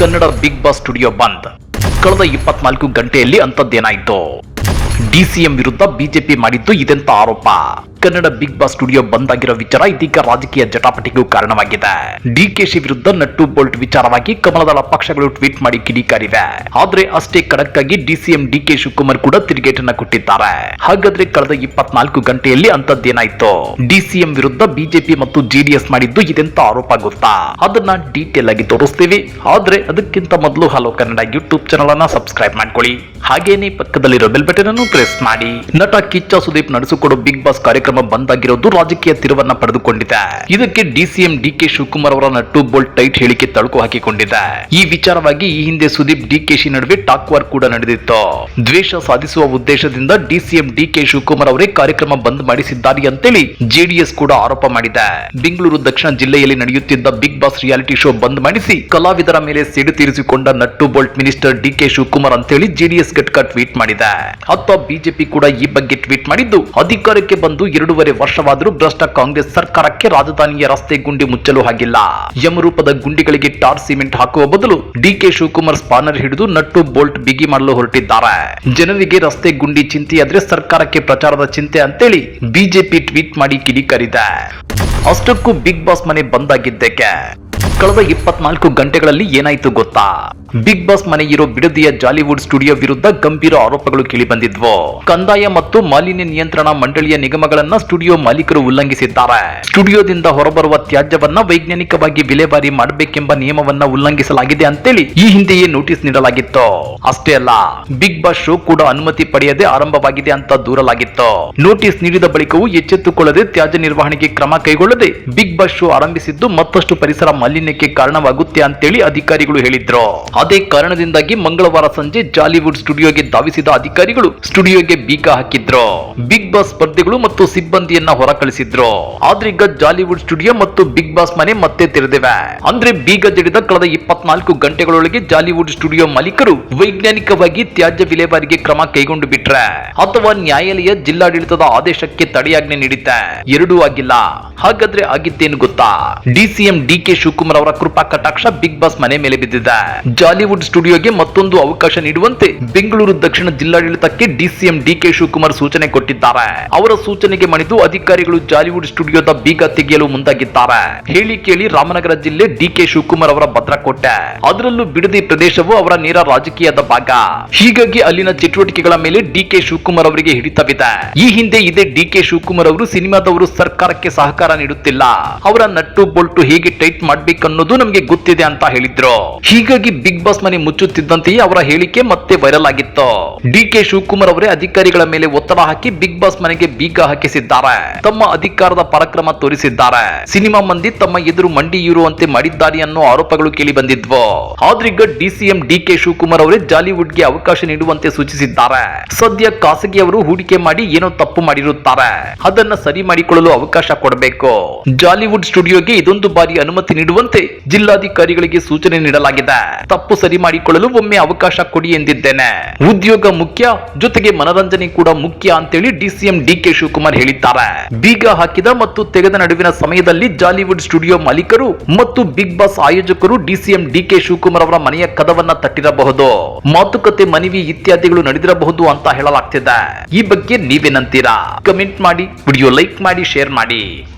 Kannada big boss studio ಬಂದ್. ಕಳೆದ ಇಪ್ಪತ್ನಾಲ್ಕು ಗಂಟೆಯಲ್ಲಿ ಅಂತದ್ದೇನಾಯ್ತು ಡಿಸಿಎಂ ವಿರುದ್ಧ ಬಿಜೆಪಿ ಮಾಡಿದ್ದು ಇದೆಂತ ಆರೋಪ? ಕನ್ನಡ ಬಿಗ್ ಬಾಸ್ ಸ್ಟುಡಿಯೋ ಬಂದಾಗಿರೋ ವಿಚಾರ ಇದೀಗ ರಾಜಕೀಯ ಜಟಾಪಟಿಗೂ ಕಾರಣವಾಗಿದೆ. ಡಿಕೆಶಿ ವಿರುದ್ಧ ನಟ್ಟು ಬೋಲ್ಟ್ ವಿಚಾರವಾಗಿ ಕಮಲದಳ ಪಕ್ಷಗಳು ಟ್ವೀಟ್ ಮಾಡಿ ಕಿಡಿಕಾರಿವೆ. ಆದ್ರೆ ಅಷ್ಟೇ ಖಡಕ್ ಆಗಿ ಡಿಸಿಎಂ ಡಿಕೆ ಶಿವಕುಮಾರ್ ಕೂಡ ತಿರುಗೇಟನ್ನ ಕೊಟ್ಟಿದ್ದಾರೆ. ಹಾಗಾದ್ರೆ ಕಳೆದ ಇಪ್ಪತ್ನಾಲ್ಕು ಗಂಟೆಯಲ್ಲಿ ಅಂತದ್ದೇನಾಯ್ತು ಡಿಸಿಎಂ ವಿರುದ್ಧ ಬಿಜೆಪಿ ಮತ್ತು ಜೆಡಿಎಸ್ ಮಾಡಿದ್ದು ಇದೆಂತ ಆರೋಪ ಗೊತ್ತಾ? ಅದನ್ನ ಡೀಟೇಲ್ ಆಗಿ ತೋರಿಸ್ತೀವಿ. ಆದ್ರೆ ಅದಕ್ಕಿಂತ ಮೊದಲು ಹಲೋ ಕನ್ನಡ ಯೂಟ್ಯೂಬ್ ಚಾನಲ್ ಅನ್ನ ಸಬ್ಸ್ಕ್ರೈಬ್ ಮಾಡ್ಕೊಳ್ಳಿ. ಹಾಗೇನೆ ಪಕ್ಕದಲ್ಲಿರೋ ಬೆಲ್ ಬಟನ್ ಅನ್ನು ಪ್ರೆಸ್ ಮಾಡಿ. ನಟ ಕಿಚ್ಚ ಸುದೀಪ್ ನಡೆಸಿಕೊಡೋ ಬಿಗ್ ಬಾಸ್ ಕಾರ್ಯಕ್ರಮ ಬಂದ್ ಆಗಿರೋದು ರಾಜಕೀಯ ತಿರುವನ್ನ ಪಡೆದುಕೊಂಡಿದೆ. ಇದಕ್ಕೆ ಡಿಸಿಎಂ ಡಿಕೆ ಶಿವಕುಮಾರ್ ಅವರ ನಟ್ಟು ಬೋಲ್ಟ್ ಟೈಟ್ ಹೇಳಿಕೆ ತಳುಕು ಹಾಕಿಕೊಂಡಿದೆ. ಈ ವಿಚಾರವಾಗಿ ಈ ಹಿಂದೆ ಸುದೀಪ್ ಡಿಕೆಶಿ ನಡುವೆ ಟಾಕ್ ವಾರ್ ಕೂಡ ನಡೆದಿತ್ತು. ದ್ವೇಷ ಸಾಧಿಸುವ ಉದ್ದೇಶದಿಂದ ಡಿಸಿಎಂ ಡಿಕೆ ಶಿವಕುಮಾರ್ ಅವರೇ ಕಾರ್ಯಕ್ರಮ ಬಂದ್ ಮಾಡಿಸಿದ್ದಾರೆ ಅಂತೇಳಿ ಜೆಡಿಎಸ್ ಕೂಡ ಆರೋಪ ಮಾಡಿದೆ. ಬೆಂಗಳೂರು ದಕ್ಷಿಣ ಜಿಲ್ಲೆಯಲ್ಲಿ ನಡೆಯುತ್ತಿದ್ದ ಬಿಗ್ ಬಾಸ್ ರಿಯಾಲಿಟಿ ಶೋ ಬಂದ್ ಮಾಡಿಸಿ ಕಲಾವಿದರ ಮೇಲೆ ಸಿಡು ತೀರಿಸಿಕೊಂಡ nut bolt minister DK Shivakumar ಅಂತೇಳಿ ಜೆಡಿಎಸ್ ಘಟಕ ಟ್ವೀಟ್ ಮಾಡಿದೆ. ಅತ್ತ ಬಿಜೆಪಿ ಕೂಡ ಈ ಬಗ್ಗೆ ಟ್ವೀಟ್ ಮಾಡಿದ್ದು, ಅಧಿಕಾರಕ್ಕೆ ಬಂದು ಎರಡೂವರೆ ವರ್ಷವಾದರೂ ಭ್ರಷ್ಟ ಕಾಂಗ್ರೆಸ್ ಸರ್ಕಾರಕ್ಕೆ ರಾಜಧಾನಿಯ ರಸ್ತೆ ಗುಂಡಿ ಮುಚ್ಚಲು ಆಗಿಲ್ಲ. ಯಮರೂಪದ ಗುಂಡಿಗಳಿಗೆ ಟಾರ್ ಸಿಮೆಂಟ್ ಹಾಕುವ ಬದಲು ಡಿಕೆ ಶಿವಕುಮಾರ್ ಸ್ಪಾನರ್ ಹಿಡಿದು ನಟ್ಟು ಬೋಲ್ಟ್ ಬಿಗಿ ಮಾಡಲು ಹೊರಟಿದ್ದಾರೆ. ಜನರಿಗೆ ರಸ್ತೆ ಗುಂಡಿ ಚಿಂತೆಯಾದ್ರೆ ಸರ್ಕಾರಕ್ಕೆ ಪ್ರಚಾರದ ಚಿಂತೆ ಅಂತೇಳಿ ಬಿಜೆಪಿ ಟ್ವೀಟ್ ಮಾಡಿ ಕಿಡಿಕಾರಿದೆ. ಅಷ್ಟಕ್ಕೂ ಬಿಗ್ ಬಾಸ್ ಮನೆ ಬಂದಾಗಿದ್ದಕ್ಕೆ ಕಳೆದ ಇಪ್ಪತ್ನಾಲ್ಕು ಗಂಟೆಗಳಲ್ಲಿ ಏನಾಯ್ತು ಗೊತ್ತಾ? ಬಿಗ್ ಬಾಸ್ ಮನೆಯಿರೋ ಬಿಡದಿಯ ಜಾಲಿವುಡ್ ಸ್ಟುಡಿಯೋ ವಿರುದ್ಧ ಗಂಭೀರ ಆರೋಪಗಳು ಕೇಳಿ ಬಂದಿದ್ವು ಕಂದಾಯ ಮತ್ತು ಮಾಲಿನ್ಯ ನಿಯಂತ್ರಣ ಮಂಡಳಿಯ ನಿಗಮಗಳನ್ನ ಸ್ಟುಡಿಯೋ ಮಾಲೀಕರು ಉಲ್ಲಂಘಿಸಿದ್ದಾರೆ. ಸ್ಟುಡಿಯೋದಿಂದ ಹೊರಬರುವ ತ್ಯಾಜ್ಯವನ್ನ ವೈಜ್ಞಾನಿಕವಾಗಿ ವಿಲೇವಾರಿ ಮಾಡಬೇಕೆಂಬ ನಿಯಮವನ್ನ ಉಲ್ಲಂಘಿಸಲಾಗಿದೆ ಅಂತೇಳಿ ಈ ಹಿಂದೆಯೇ ನೋಟಿಸ್ ನೀಡಲಾಗಿತ್ತು. ಅಷ್ಟೇ ಅಲ್ಲ, ಬಿಗ್ ಬಾಸ್ ಶೋ ಕೂಡ ಅನುಮತಿ ಪಡೆಯದೆ ಆರಂಭವಾಗಿದೆ ಅಂತ ದೂರಲಾಗಿತ್ತು. ನೋಟಿಸ್ ನೀಡಿದ ಬಳಿಕವೂ ಎಚ್ಚೆತ್ತುಕೊಳ್ಳದೆ ತ್ಯಾಜ್ಯ ನಿರ್ವಹಣೆಗೆ ಕ್ರಮ ಕೈಗೊಳ್ಳದೆ ಬಿಗ್ ಬಾಸ್ ಶೋ ಆರಂಭಿಸಿದ್ದು ಮತ್ತಷ್ಟು ಪರಿಸರ ಮಾಲಿನ್ಯಕ್ಕೆ ಕಾರಣವಾಗುತ್ತೆ ಅಂತೇಳಿ ಅಧಿಕಾರಿಗಳು ಹೇಳಿದ್ರು. ಅದೇ ಕಾರಣದಿಂದಾಗಿ ಮಂಗಳವಾರ ಸಂಜೆ ಜಾಲಿವುಡ್ ಸ್ಟುಡಿಯೋಗೆ ಧಾವಿಸಿದ ಅಧಿಕಾರಿಗಳು ಸ್ಟುಡಿಯೋಗೆ ಬೀಗ ಹಾಕಿದ್ರು. ಬಿಗ್ ಬಾಸ್ ಸ್ಪರ್ಧೆಗಳು ಮತ್ತು ಸಿಬ್ಬಂದಿಯನ್ನ ಹೊರ ಕಳಿಸಿದ್ರು ಆದ್ರೆ ಈಗ ಜಾಲಿವುಡ್ ಸ್ಟುಡಿಯೋ ಮತ್ತು ಬಿಗ್ ಬಾಸ್ ಮನೆ ಮತ್ತೆ ತೆರೆದಿವೆ. ಅಂದ್ರೆ ಬೀಗ ಜಡಿದ ಕಳೆದ ಇಪ್ಪತ್ನಾಲ್ಕು ಗಂಟೆಗಳೊಳಗೆ ಜಾಲಿವುಡ್ ಸ್ಟುಡಿಯೋ ಮಾಲೀಕರು ವೈಜ್ಞಾನಿಕವಾಗಿ ತ್ಯಾಜ್ಯ ವಿಲೇವಾರಿಗೆ ಕ್ರಮ ಕೈಗೊಂಡು ಬಿಟ್ರೆ, ಅಥವಾ ನ್ಯಾಯಾಲಯ ಜಿಲ್ಲಾಡಳಿತದ ಆದೇಶಕ್ಕೆ ತಡೆಯಾಜ್ಞೆ ನೀಡಿದ್ದೆ. ಎರಡೂ ಆಗಿಲ್ಲ. ಹಾಗಾದ್ರೆ ಆಗಿದ್ದೇನು ಗೊತ್ತಾ? ಡಿಸಿಎಂ ಡಿ ಕೆ ಶಿವಕುಮಾರ್ ಅವರ ಕೃಪಾ ಕಟಾಕ್ಷ ಬಿಗ್ ಬಾಸ್ ಮನೆ ಮೇಲೆ ಬಿದ್ದಿದೆ. ಜಾಲಿವುಡ್ ಸ್ಟುಡಿಯೋಗೆ ಮತ್ತೊಂದು ಅವಕಾಶ ನೀಡುವಂತೆ ಬೆಂಗಳೂರು ದಕ್ಷಿಣ ಜಿಲ್ಲಾಡಳಿತಕ್ಕೆ ಡಿಸಿಎಂ ಡಿಕೆ ಶಿವಕುಮಾರ್ ಸೂಚನೆ ಕೊಟ್ಟಿದ್ದಾರೆ. ಅವರ ಸೂಚನೆಗೆ ಮಣಿದು ಅಧಿಕಾರಿಗಳು ಜಾಲಿವುಡ್ ಸ್ಟುಡಿಯೋದ ಬೀಗ ತೆಗೆಯಲು ಮುಂದಾಗಿದ್ದಾರೆ. ಹೇಳಿ ಕೇಳಿ ರಾಮನಗರ ಜಿಲ್ಲೆ ಡಿಕೆ ಶಿವಕುಮಾರ್ ಅವರ ಭದ್ರಕೋಟೆ. ಅದರಲ್ಲೂ ಬಿಡದಿ ಪ್ರದೇಶವು ಅವರ ನೇರ ರಾಜಕೀಯದ ಭಾಗ. ಹೀಗಾಗಿ ಅಲ್ಲಿನ ಚಟುವಟಿಕೆಗಳ ಮೇಲೆ ಡಿಕೆ ಶಿವಕುಮಾರ್ ಅವರಿಗೆ ಹಿಡಿತವಿದೆ. ಈ ಹಿಂದೆ ಇದೇ ಡಿಕೆ ಶಿವಕುಮಾರ್ ಅವರು ಸಿನಿಮಾದವರು ಸರ್ಕಾರಕ್ಕೆ ಸಹಕಾರ ನೀಡುತ್ತಿಲ್ಲ. ಅವರ ನಟ್ಟು ಬೋಲ್ಟು ಹೇಗೆ ಟೈಟ್ ಮಾಡ್ಬೇಕನ್ನೋದು ನಮಗೆ ಗೊತ್ತಿದೆ ಅಂತ ಹೇಳಿದ್ರು. ಹೀಗಾಗಿ ಬಿಗ್ ಬಾಸ್ ಮನೆ ಮುಚ್ಚುತ್ತಿದ್ದಂತೆಯೇ ಅವರ ಹೇಳಿಕೆ ಮತ್ತೆ ವೈರಲ್ ಆಗಿತ್ತು. ಡಿ ಕೆ ಶಿವಕುಮಾರ್ ಅವರೇ ಅಧಿಕಾರಿಗಳ ಮೇಲೆ ಒತ್ತಡ ಹಾಕಿ ಬಿಗ್ ಬಾಸ್ ಮನೆಗೆ ಬೀಗ ಹಾಕಿಸಿದ್ದಾರೆ. ತಮ್ಮ ಅಧಿಕಾರದ ಪರಕ್ರಮ ತೋರಿಸಿದ್ದಾರೆ. ಸಿನಿಮಾ ಮಂದಿ ತಮ್ಮ ಎದುರು ಮಂಡಿ ಇರುವಂತೆ ಮಾಡಿದ್ದಾರೆ ಅನ್ನೋ ಆರೋಪಗಳು ಕೇಳಿ ಬಂದಿದ್ವು. ಆದ್ರೀಗ ಡಿಸಿಎಂ ಡಿಕೆ ಶಿವಕುಮಾರ್ ಅವರೇ ಜಾಲಿವುಡ್ಗೆ ಅವಕಾಶ ನೀಡುವಂತೆ ಸೂಚಿಸಿದ್ದಾರೆ. ಸದ್ಯ ಖಾಸಗಿ ಅವರು ಹೂಡಿಕೆ ಮಾಡಿ ಏನೋ ತಪ್ಪು ಮಾಡಿರುತ್ತಾರೆ. ಅದನ್ನ ಸರಿ ಮಾಡಿಕೊಳ್ಳಲು ಅವಕಾಶ ಕೊಡಬೇಕು. ಜಾಲಿವುಡ್ ಸ್ಟುಡಿಯೋಗೆ ಇದೊಂದು ಬಾರಿ ಅನುಮತಿ ನೀಡುವಂತೆ ಜಿಲ್ಲಾಧಿಕಾರಿಗಳಿಗೆ ಸೂಚನೆ ನೀಡಲಾಗಿದೆ. ತಪ್ಪು ಸರಿ ಮಾಡಿಕೊಳ್ಳಲು ಒಮ್ಮೆ ಅವಕಾಶ ಕೊಡಿ ಎಂದಿದ್ದೇನೆ. ಉದ್ಯೋಗ ಮುಖ್ಯ, ಜೊತೆಗೆ ಮನರಂಜನೆ ಕೂಡ ಮುಖ್ಯ ಅಂತೇಳಿ ಡಿಸಿಎಂ ಡಿ ಕೆ ಶಿವಕುಮಾರ್ ಹೇಳಿದ್ದಾರೆ. ಬೀಗ ಹಾಕಿದ ಮತ್ತು ತೆಗೆದ ನಡುವಿನ ಸಮಯದಲ್ಲಿ ಜಾಲಿವುಡ್ ಸ್ಟುಡಿಯೋ ಮಾಲೀಕರು ಮತ್ತು ಬಿಗ್ ಬಾಸ್ ಆಯೋಜಕರು ಡಿಸಿಎಂ ಡಿ ಕೆ ಶಿವಕುಮಾರ್ ಅವರ ಮನೆಯ ಕದವನ್ನ ತಟ್ಟಿರಬಹುದು. ಮಾತುಕತೆ, ಮನವಿ ಇತ್ಯಾದಿಗಳು ನಡೆದಿರಬಹುದು ಅಂತ ಹೇಳಲಾಗ್ತಿದೆ. ಈ ಬಗ್ಗೆ ನೀವೇನಂತೀರಾ? ಕಮೆಂಟ್ ಮಾಡಿ, ವಿಡಿಯೋ ಲೈಕ್ ಮಾಡಿ, ಶೇರ್ ಮಾಡಿ.